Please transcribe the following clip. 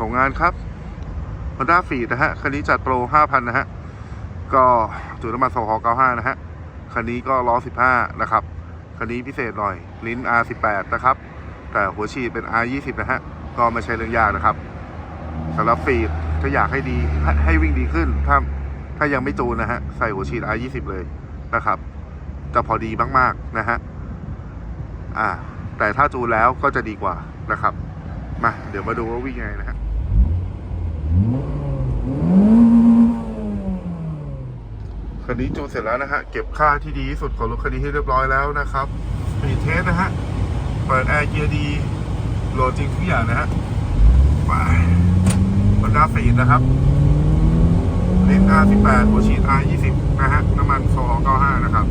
ส่งงานครับ Honda f e e นะฮะ คันนี้จัดโปร 5,000 นะฮะ ก็จุดน้ำมัน2 95 นะฮะ คันนี้ก็ล้อ 15 นะครับ คันนี้พิเศษหน่อย ลิ้น R18 นะครับ แต่หัวฉีดเป็น R20 นะฮะ ก็ไม่ใช่เรื่องยากนะครับสำหรับฟีดถ้าอยากให้ดีให้วิ่งดีขึ้น ถ้าถ้ายังไม่จูนนะฮะ ใส่หัวฉีด R20 เลยนะครับ จะพอดีมากๆนะฮะ อ่า แต่ถ้าจูนแล้วก็จะดีกว่านะครับ มา เดี๋ยวมาดูว่าวิ่งไงนะฮะ คันนี้จูนเสร็จแล้วนะฮะ เก็บค่าที่ดีที่สุดของรถคันนี้ให้เรียบร้อยแล้วนะครับปีเทสนะฮะ เปิดแอร์เกียร์ดี โหลดจริงทุกอย่างนะฮะไปบรรดาฟีดนะครับลิ้น R18 หัวฉีด R20 นะฮะ น้ำมัน295นะครับ